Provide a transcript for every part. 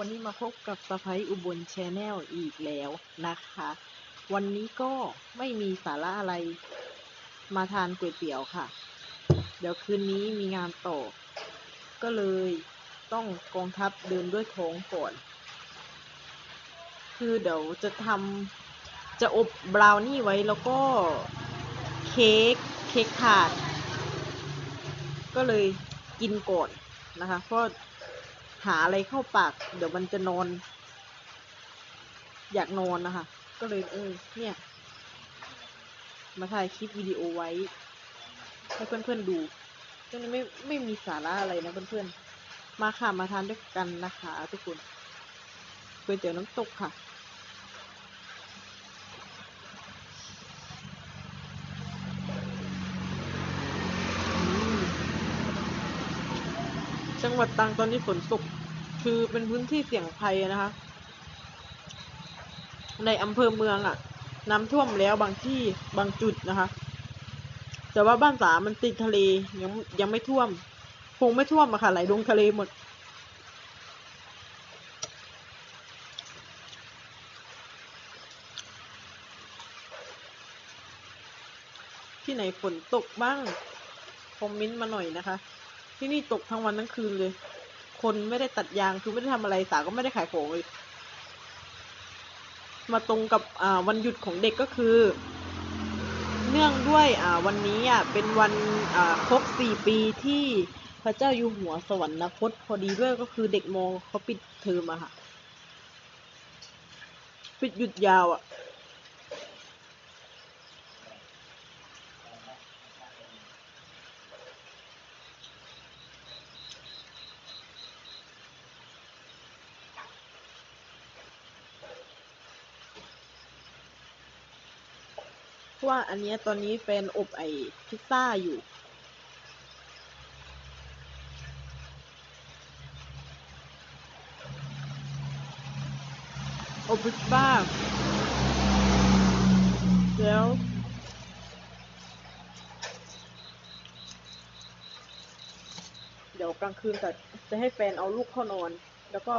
วันนี้มาพบกับสไปอุบลแชนแนลอีกแล้วนะคะ วันนี้ก็ไม่มีสาระอะไรมาทานก๋วยเตี๋ยวค่ะ เดี๋ยวคืนนี้มีงานต่อ ก็เลยต้องกองทัพเดินด้วยท้องก่อน คือเดี๋ยวจะทำจะอบบราวนี่ไว้แล้วก็เค้กเค้กถาด ก็เลยกินก่อนนะคะ เพราะ หาอะไรเข้าปาก เดี๋ยวมันจะนอน อยากนอนนะคะ ก็เลยเออ เนี่ย มาถ่ายคลิปวิดีโอไว้ ให้เพื่อนๆดูซึ่งไม่ไม่มีสาระอะไรนะเพื่อนๆ มาค่ะมาทานด้วยกันนะคะ ทุกคนก๋วยเตี๋ยวน้ำตกค่ะ งหวัดตรังตอนนี้ฝนตกคือเป็นพื้นที่เสี่ยงภัยนะคะ ในอำเภอเมืองอะ่ะ น้ำท่วมแล้วบางที่บางจุดนะคะ แต่ว่าบ้านสามันติดทะเลยังยังไม่ท่วม คงไม่ท่วมอะค่ะไหลลงทะเลหมด ที่ไหนฝนตกบ้าง คอมเมนต์มาหน่อยนะคะ ที่นี่ตกทั้งวันทั้งคืนเลย คนไม่ได้ตัดยางคือไม่ได้ทำอะไรสาก็ไม่ได้ขายของเลยมาตรงกับอ่าวันหยุดของเด็กก็คือ เนื่องด้วยอ่าวันนี้อะเป็นวันอ่าครบสี่ปีที่พระเจ้าอยู่หัวสวรรคตพอดีด้วยก็คือเด็กมอเขาปิดเทอมอะค่ะ ปิดหยุดยาวอะ ว่าอันเนี้ยตอนนี้แฟนอบไอพิซซ่าอยู่อบพิซซ่าแล้วเดี๋ยวกลางคืนจะจะให้แฟนเอาลูกเข้านอน แล้วก็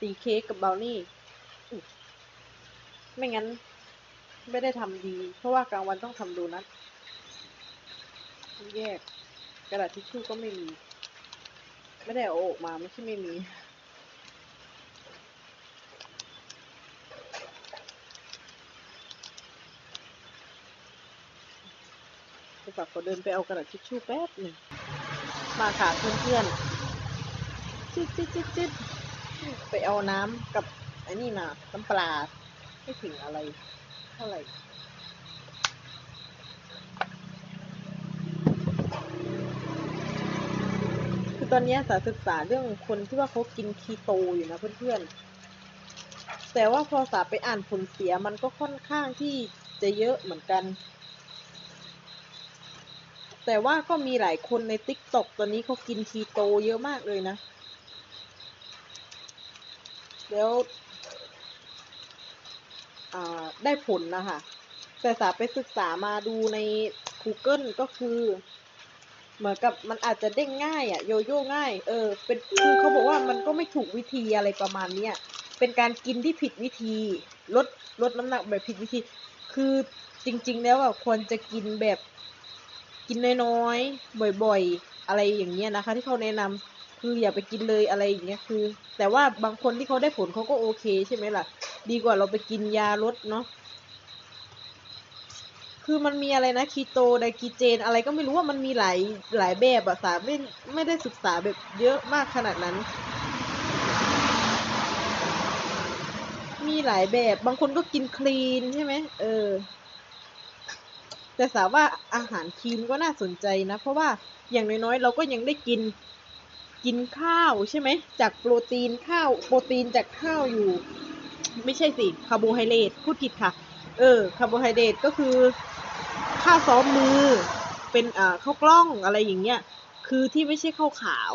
ตีเค้กกับบราวนี่อุ๊ยไม่งั้น ไม่ได้ทำดี เพราะว่ากลางวันต้องทำโดนัทแยก กระดาษทิชชู่ก็ไม่มี ไม่ได้เอาออกมาไม่ใช่ไม่มีจะฝากขอเดินไปเอากระดาษทิชชู่แป๊บหนึ่งมาค่ะเพื่อนๆจิ๊ดจิ๊ดจิ๊ดจิ๊ดไปเอาน้ำกับไอ้นี่มาน้ำปลาไม่ถึงอะไร เท่าไหร่คือตอนนี้สาศึกษาเรื่องคนที่ว่าเขากินคีโตอยู่นะเพื่อนๆ แต่ว่าพอสาไปอ่านผลเสียมันก็ค่อนข้างที่จะเยอะเหมือนกัน แต่ว่าก็มีหลายคนในติ๊กต็อกตอนนี้เขากินคีโตเยอะมากเลยนะ แล้ว ได้ผลนะคะ แต่สาไปศึกษามาดูใน Google ก็คือ เหมือนกับมันอาจจะเด้งง่ายอะโยโย่ง่าย เออ เป็นคือเขาบอกว่ามันก็ไม่ถูกวิธีอะไรประมาณเนี้ยเป็นการกินที่ผิดวิธีลดลดน้ำหนักแบบผิดวิธี คือจริง ๆ แล้วอะควรจะกินแบบกินน้อยๆบ่อย ๆ อะไรอย่างเงี้ยนะคะ ที่เขาแนะนำคืออย่าไปกินเลยอะไรอย่างเงี้ยคือ แต่ว่าบางคนที่เขาได้ผลเขาก็โอเคใช่ไหมล่ะ ดีกว่าเราไปกินยาลดเนาะคือมันมีอะไรนะคีโตไดคีเจน อะไรก็ไม่รู้ว่ามันมีหลายหลายแบบอะสาไม่ไม่ได้ศึกษาแบบเยอะมากขนาดนั้น มีหลายแบบบางคนก็กินคลีนใช่ไหมเออ แต่สาว่าอาหารคลีนก็น่าสนใจนะ เพราะว่าอย่างน้อยๆ เราก็ยังได้กินกินข้าวใช่ไหมจากโปรตีนข้าวโปรตีนจากข้าวอยู่ ไม่ใช่สิคาร์โบไฮเดรตพูดผิดค่ะ เออคาร์โบไฮเดรตก็คือข้าวซ้อมมือเป็นอ่าข้าวกล้องอะไรอย่างเงี้ยคือที่ไม่ใช่ข้าวขาว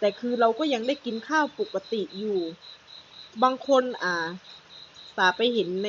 แต่คือเราก็ยังได้กินข้าวปกติอยู่ บางคนอ่าสาไปเห็นใน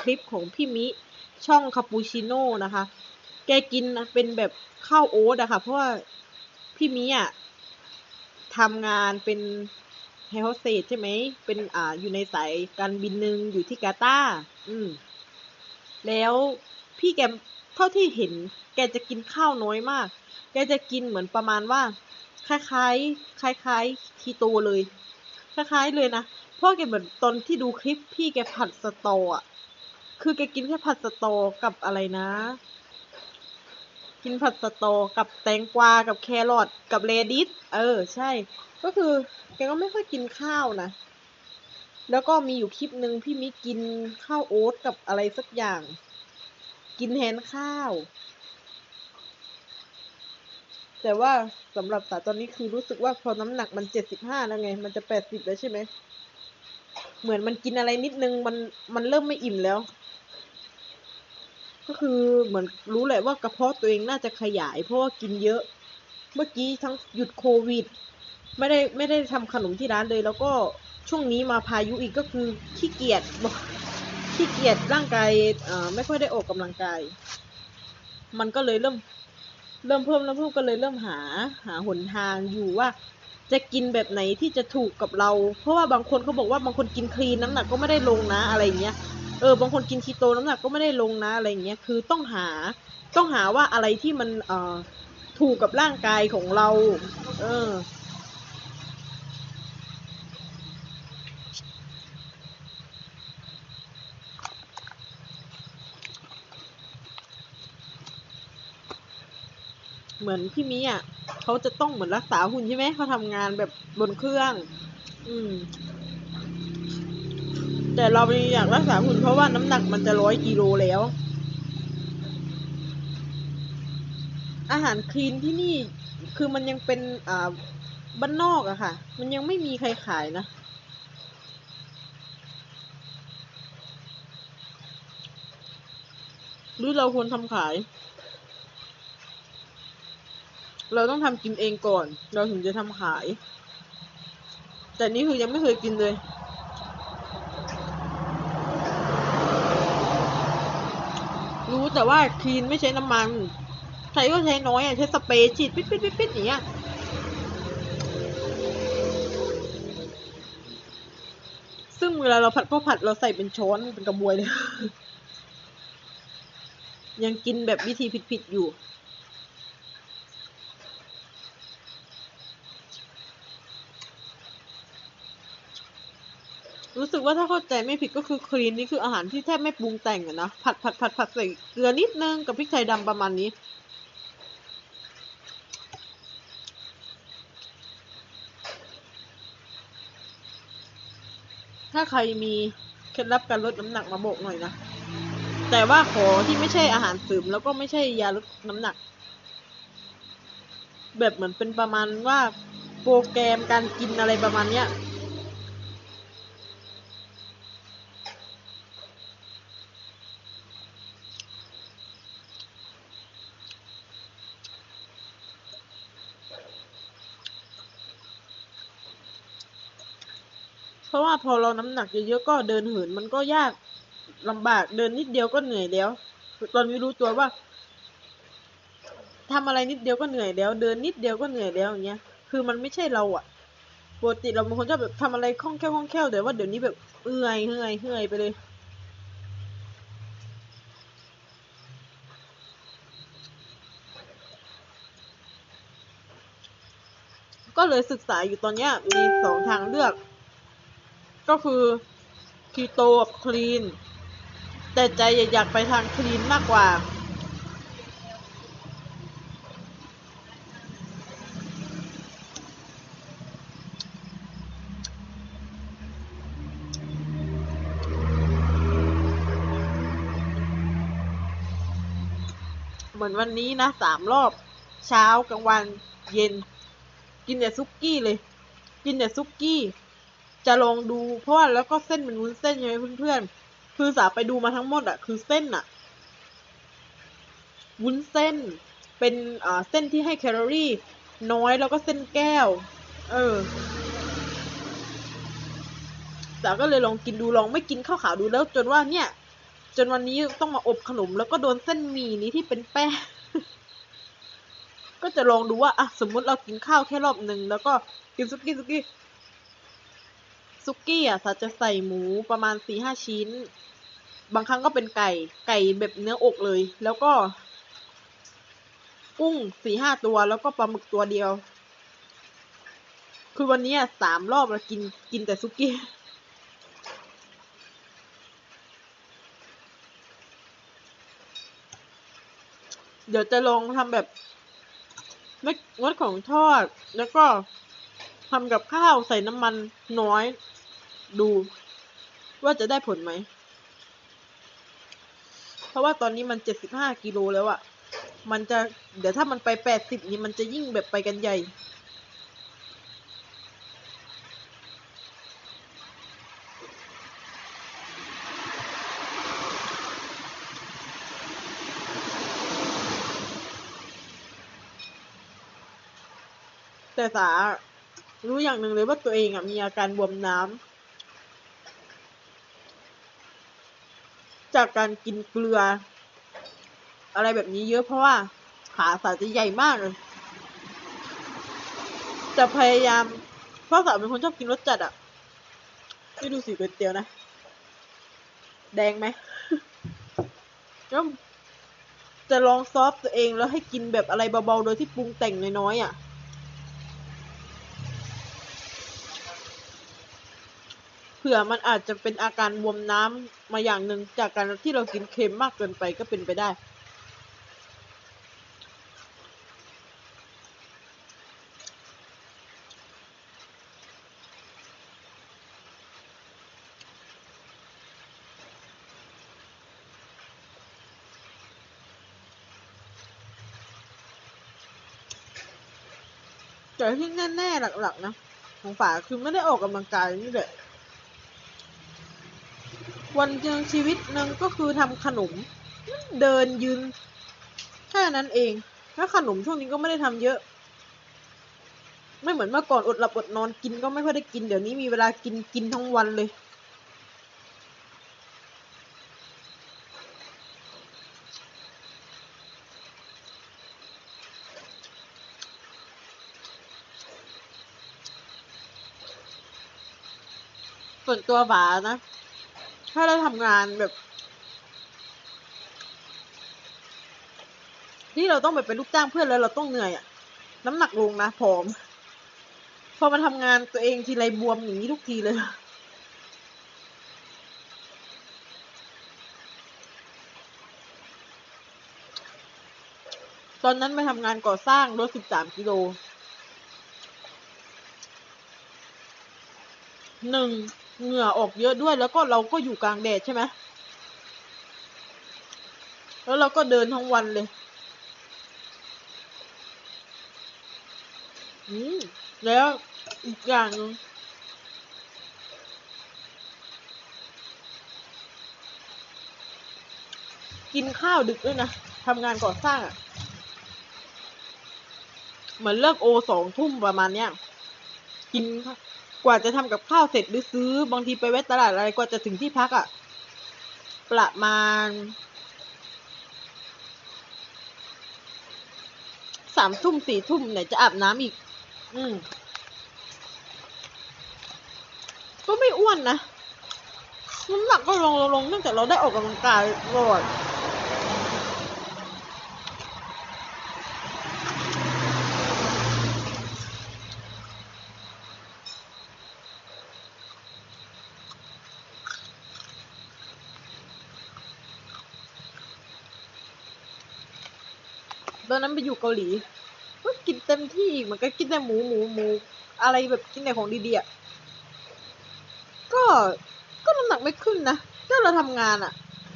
คลิปของพี่มิช่องคาปูชิโน่นะคะ แกกินเป็นแบบข้าวโอ๊ตอะค่ะ เพราะว่าพี่มิอะทำงานเป็น แฮร์โฮสเตสใช่ไหม เป็นอ่าอยู่ในสายการบินหนึ่งอยู่ที่กาตาร์อืม แล้วพี่แกเท่าที่เห็น แกจะกินข้าวน้อยมาก แกจะกินเหมือนประมาณว่า คล้ายๆ คล้ายๆคีโตเลย คล้ายๆเลยนะเพราะแกเหมือนตอนที่ดูคลิปพี่แกผัดสตออะ คือแกกินแค่ผัดสตอกับอะไรนะ กินผัดสตอกับแตงกวากับแครอทกับเรดิส เออ ใช่ก็คือแกก็ไม่ค่อยกินข้าวนะ แล้วก็มีอยู่คลิปหนึ่งพี่มิกินข้าวโอ๊ตกับอะไรสักอย่าง กินแทนข้าว แต่ว่าสำหรับสาตอนนี้คือรู้สึกว่าพอน้ำหนักมันเจ็ดสิบห้าแล้วไง มันจะแปดสิบแล้วใช่ไหม เหมือนมันกินอะไรนิดนึงมันมันเริ่มไม่อิ่มแล้ว ก็คือเหมือนรู้แหละว่ากระเพาะตัวเองน่าจะขยายเพราะว่ากินเยอะ เมื่อกี้ทั้งหยุดโควิด ไม่ได้ไม่ได้ทำขนมที่ร้านเลย แล้วก็ช่วงนี้มาพายุอีกก็คือขี้เกียจบอกขี้เกียจร่างกายไม่ค่อยได้ออกกำลังกาย มันก็เลยเริ่ม เริ่มเพิ่มเริ่มเพิ่มก็เลยเริ่มหาหาหนทางอยู่ว่า จะกินแบบไหนที่จะถูกกับเรา เพราะว่าบางคนเขาบอกว่าบางคนกินคลีนน้ำหนักก็ไม่ได้ลงนะอะไรอย่างเงี้ยเออบางคนกินคีโตน้ำหนักก็ไม่ได้ลงนะอะไรอย่างเงี้ยคือต้องหาต้องหาว่าอะไรที่มันเอ่อถูกกับร่างกายของเรา เออ เหมือนพี่มิอะเขาจะต้องเหมือนรักษาหุ่นใช่ไหมเขาทำงานแบบบนเครื่อง อืม แต่เราไม่อยากรักษาหุ่นเพราะว่าน้ำหนักมันจะร้อยกิโลแล้ว อาหารคลีนที่นี่คือมันยังเป็นอ่าบ้านนอกอะค่ะ มันยังไม่มีใครขายนะหรือเราควรทำขาย เราต้องทำกินเองก่อน เราถึงจะทำขาย แต่นี่คือยังไม่เคยกินเลย รู้แต่ว่าคลีนไม่ใช้น้ำมันใช้ก็ใช้น้อยอะใช้สเปรย์ฉีดปิดปิดปิดปิดอย่างเงี้ยซึ่งเวลาเราผัดข้าวผัดเราใส่เป็นช้อนเป็นกระบวยเลยยังกินแบบวิธีผิดๆอยู่ สึกว่าถ้าเข้าใจไม่ผิดก็คือคลีนนี่คืออาหารที่แทบไม่ปรุงแต่งอะนะผัดผัดผัดผัดใส่เกลือนิดนึงกับพริกไทยดำประมาณนี้ ถ้าใครมีเคล็ดลับการลดน้ำหนักมาบอกหน่อยนะ แต่ว่าขอที่ไม่ใช่อาหารเสริมแล้วก็ไม่ใช่ยาลดน้ำหนัก แบบเหมือนเป็นประมาณว่าโปรแกรมการกินอะไรประมาณเนี้ย ราะว่าพอเราน้ำหนักเยอะๆก็เดินเหินมันก็ยากลำบากเดินนิดเดียวก็เหนื่อยแล้ว ตอนนี้รู้ตัวว่าทำอะไรนิดเดียวก็เหนื่อยแล้ว เดินนิดเดียวก็เหนื่อยแล้วอย่างเงี้ย คือมันไม่ใช่เราอะปกติเราบางคนชอบแบบทำอะไรคล่องแคล่วคล่องแคล่วแต่ว่าเดี๋ยวนี้แบบเอื่อยเอื่อยเอื่อยไปเลย ก็เลยศึกษาอยู่ตอนเนี้ยมีสองทางเลือก ก็คือคีโตกับคลีน แต่ใจอยากไปทางคลีนมากกว่า เหมือนวันนี้นะสามรอบ เช้ากลางวันเย็น กินแต่ซุกกี้เลย กินแต่ซุกกี้ จะลองดูเพราะว่าแล้วก็เส้นเป็นวุ้นเส้นใช่ไหมเพื่อนๆ คือสาไปดูมาทั้งหมดอะคือเส้นอะวุ้นเส้น เป็นอ่าเส้นที่ให้แคลอรี่ น้อยแล้วก็เส้นแก้ว เออสาก็เลยลองกินดูลองไม่กินข้าวขาวดูแล้ว จนว่าเนี่ย จนวันนี้ต้องมาอบขนมแล้วก็โดนเส้นหมี่นี้ที่เป็นแป้งก็จะลองดูว่าอะสมมุติเรากินข้าวแค่รอบหนึ่งแล้วก็กินซุกี้ซุกี้ ซุกี้อะสาจะใส่หมูประมาณสี่ห้าชิ้น บางครั้งก็เป็นไก่ ไก่แบบเนื้ออกเลย แล้วก็ กุ้งสี่ห้าตัวแล้วก็ปลาหมึกตัวเดียว คือวันนี้สามรอบเรากินกินแต่ซุกี้เดี๋ยวจะลองทำแบบไม่งดของทอด แล้วก็ทำกับข้าวใส่น้ำมันน้อย ดูว่าจะได้ผลไหม เพราะว่าตอนนี้มันเจ็ดสิบห้ากิโลแล้วอะมันจะเดี๋ยวถ้ามันไปแปดสิบนี่มันจะยิ่งแบบไปกันใหญ่ แต่สารู้อย่างหนึ่งเลยว่าตัวเองอะมีอาการบวมน้ำ จากการกินเกลือ อะไรแบบนี้เยอะเพราะว่าขาสาจะใหญ่มากเลย จะพยายามเพราะสาเป็นคนชอบกินรสจัดอะไม่ดูสีก๋วยเตี๋ยวนะ แดงไหมก็จะลองซอฟต์ตัวเองแล้วให้กินแบบอะไรเบาๆ โดยที่ปรุงแต่งน้อยๆอะเผื่อมันอาจจะเป็นอาการบวมน้ำมาอย่างหนึ่งจากการที่เรากินเค็มมากเกินไปก็เป็นไปได้ แต่ที่แน่ๆหลักๆนะของฝาคือไม่ได้ออกกำลังกายนี่แหละ วันหนึ่งชีวิตหนึ่งก็คือทำขนม เดินยืนแค่นั้นเอง แล้วขนมช่วงนี้ก็ไม่ได้ทำเยอะ ไม่เหมือนเมื่อก่อนอดหลับอดนอนกินก็ไม่ค่อยได้กิน เดี๋ยวนี้มีเวลากินกินทั้งวันเลยส่วนตัวฝานะ ถ้าเราทำงานแบบที่เราต้องไปเป็นลูกจ้างเพื่อนแล้วเราต้องเหนื่อยอะน้ำหนักลงนะผอม พอมาทำงานตัวเองทีไรบวมอย่างนี้ทุกทีเลย ตอนนั้นไปทำงานก่อสร้างรถสิบสามกิโลหนึ่ง เหงื่อออกเยอะด้วยแล้วก็เราก็อยู่กลางแดดใช่ไหมแล้วเราก็เดินทั้งวันเลยอืมแล้วอีกอย่างหนึงกินข้าวดึกด้วยนะทำงานก่อสร้างอะ่ะ เหมือนเลิกโอสองทุ่มประมาณเนี้ย กิน กว่าจะทำกับข้าวเสร็จหรือซื้อบางทีไปแวะตลาดอะไรกว่าจะถึงที่พักอะ่ะ ประมาณสามทุ่มสี่ทุ่มไหนจะอาบน้ำอีก อืม ก็ไม่อ้วนนะน้ำหนักก็ลงลงลงเนื่องจากเราได้ออกกำลังกายตลอด ตอนนั้นไปอยู่เกาหลีก็กินเต็มที่เหมือนกันกินแต่หมูหมูหมู อะไรแบบกินแต่ของดีๆอะก็ก็น้ำหนักไม่ขึ้นนะถ้าเราทำงานอะ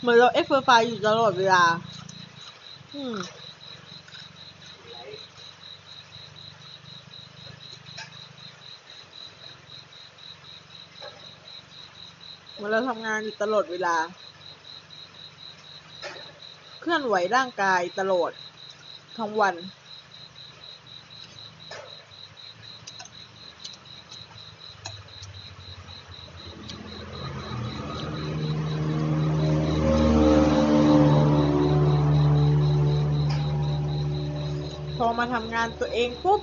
เหมือนเราเอ็กเฟอร์ไฟอยู่ตลอดเวลา อืมเหมือนเราทำงานอยู่ตลอดเวลา เคลื่อนไหวร่างกายตลอด ทั้งวันพอมาทำงานตัวเองปุ๊บ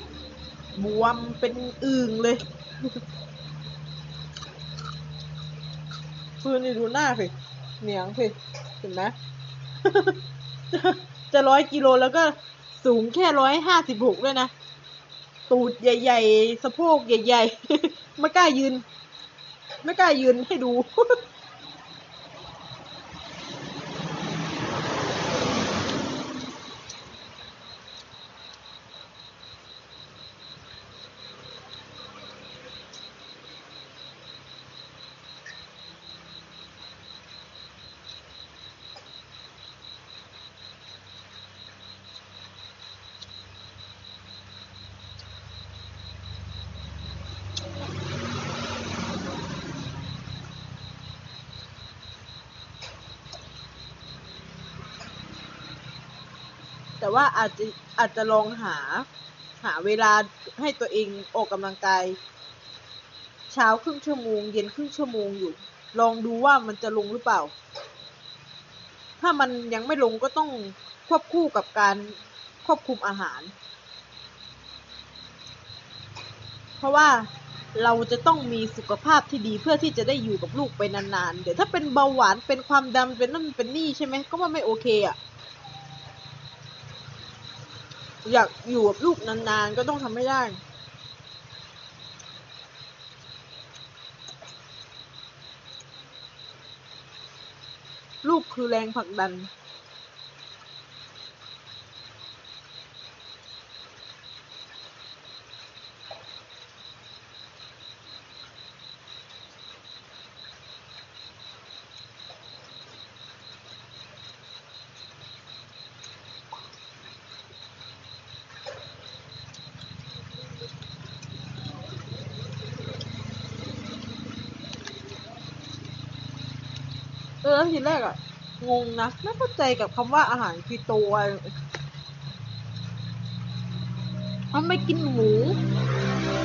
บวมเป็นอึ่งเลย คือนี่ดูหน้าสิเหนียงสิเห็นไหมจะร้อยกิโลแล้วก็ สูงแค่ร้อยห้าสิบหกด้วยนะ ตูดใหญ่ๆ สะโพกใหญ่ๆ ไม่กล้ายืน ไม่กล้ายืนให้ดู แต่ว่าอาจจะอาจจะลองหาหาเวลาให้ตัวเองออกกำลังกาย เช้าครึ่งชั่วโมง เย็นครึ่งชั่วโมงอยู่ ลองดูว่ามันจะลงหรือเปล่า ถ้ามันยังไม่ลงก็ต้องควบคู่กับการควบคุมอาหาร เพราะว่าเราจะต้องมีสุขภาพที่ดีเพื่อที่จะได้อยู่กับลูกไปนานๆ เดี๋ยวถ้าเป็นเบาหวานเป็นความดันเป็นนั่นเป็นนี่ใช่ไหมก็ว่าไม่โอเคอะ่ะ อยากอยู่กับลูกนานๆ ก็ต้องทำให้ได้ ลูกคือแรงผลักดัน ทีแรกอะงงนะไม่เข้าใจกับคำว่าอาหารคีโตอะมันไม่กินหมู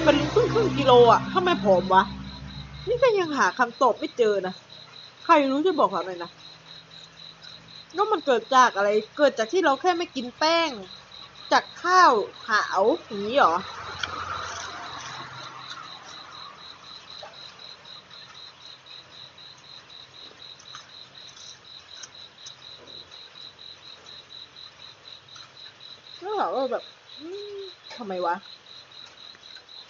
เป็นครึ่งครึ่งกิโลอะทำไมผอมวะ นี่ก็ยังหาคำตอบไม่เจอนะ ใครรู้จะบอกเราหน่อยนะว่ามันเกิดจากอะไร เกิดจากที่เราแค่ไม่กินแป้ง จากข้าวขาวอย่างนี้หรอ ก็ แบบว่าแบบทำไมวะ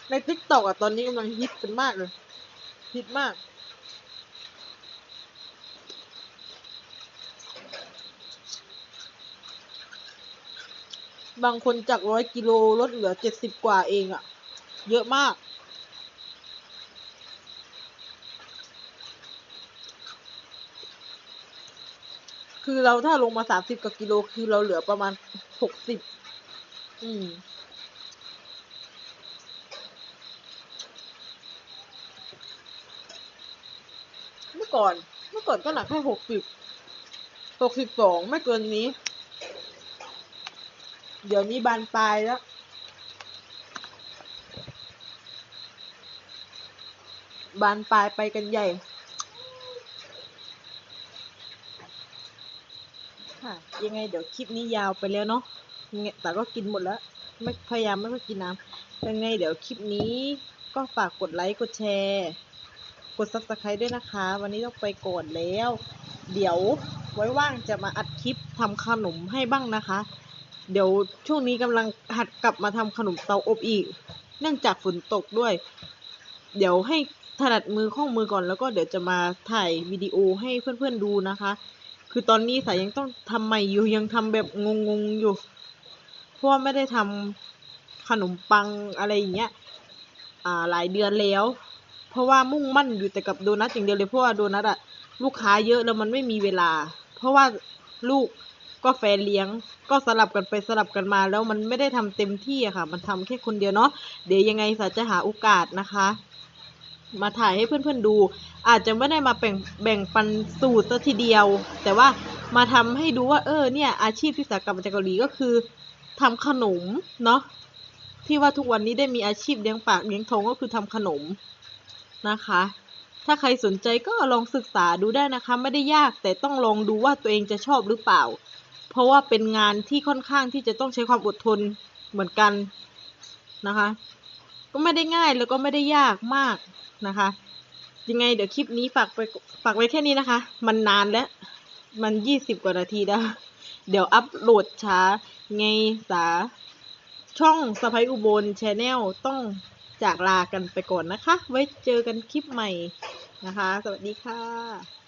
ในทิกตอกอะตอนนี้กำลังฮิตกันมากเลย ฮิตมาก บางคนจากร้อยกิโลลดเหลือเจ็ดสิบกว่าเองอะเยอะมากคือเราถ้าลงมาสามสิบกว่ากิโล คือเราเหลือประมาณหกสิบ อืมเมื่อก่อน เมื่อก่อนก็หนักแค่หกสิบหกสิบสองไม่เกินนี้ เดี๋ยวนี้บานปลายแล้วบานปลายไปกันใหญ่ค่ะยังไงเดี๋ยวคลิปนี้ยาวไปแล้วเนาะ ไงแต่ก็กินหมดแล้ว ไม่พยายามไม่ค่อยกินน้ำยังไงเดี๋ยวคลิปนี้ก็ฝากกดไลค์กดแชร์ กด subscribe ด้วยนะคะ วันนี้ต้องไปก่อนแล้ว เดี๋ยวไว้ว่างจะมาอัดคลิปทำขนมให้บ้างนะคะ เดี๋ยวช่วงนี้กำลังหัดกลับมาทำขนมเตาอบอีก เนื่องจากฝนตกด้วย เดี๋ยวให้ถนัดมือข้องมือก่อนแล้วก็เดี๋ยวจะมาถ่ายวิดีโอให้เพื่อนๆดูนะคะ คือตอนนี้สายยังต้องทำใหม่อยู่ยังทำแบบงงๆอยู่ ราะว่าไม่ได้ทำขนมปังอะไรอย่างเงี้ยอ่าหลายเดือนแล้ว เพราะว่ามุ่งมั่นอยู่แต่กับโดนัทอย่างเดียวเลยเพราะว่าโดนัทอะลูกค้าเยอะแล้วมันไม่มีเวลา เพราะว่าลูกก็แฟนเลี้ยงก็สลับกันไปสลับกันมา แล้วมันไม่ได้ทำเต็มที่อะค่ะ มันทำแค่คนเดียวเนาะเดี๋ยวยังไงสาจะหาโอกาสนะคะ มาถ่ายให้เพื่อนๆดู อาจจะไม่ได้มาแบ่งแบ่งปันสูตรซะทีเดียว แต่ว่ามาทำให้ดูว่าเออเนี่ยอาชีพที่สากลับมาจากเกาหลีก็คือ ทำขนมเนาะที่ว่าทุกวันนี้ได้มีอาชีพเลี้ยงปากเลี้ยงท้องก็คือทำขนมนะคะ ถ้าใครสนใจก็ลองศึกษาดูได้นะคะ ไม่ได้ยากแต่ต้องลองดูว่าตัวเองจะชอบหรือเปล่า เพราะว่าเป็นงานที่ค่อนข้างที่จะต้องใช้ความอดทนเหมือนกันนะคะ ก็ไม่ได้ง่ายแล้วก็ไม่ได้ยากมากนะคะ ยังไงเดี๋ยวคลิปนี้ฝากไปฝากไว้แค่นี้นะคะ มันนานแล้ว มันยี่สิบกว่านาทีแล้ว เดี๋ยวอัพโหลดช้า ไงสา ช่องสไปอุบลแชนแนลต้องจากลากันไปก่อนนะคะ ไว้เจอกันคลิปใหม่นะคะ สวัสดีค่ะ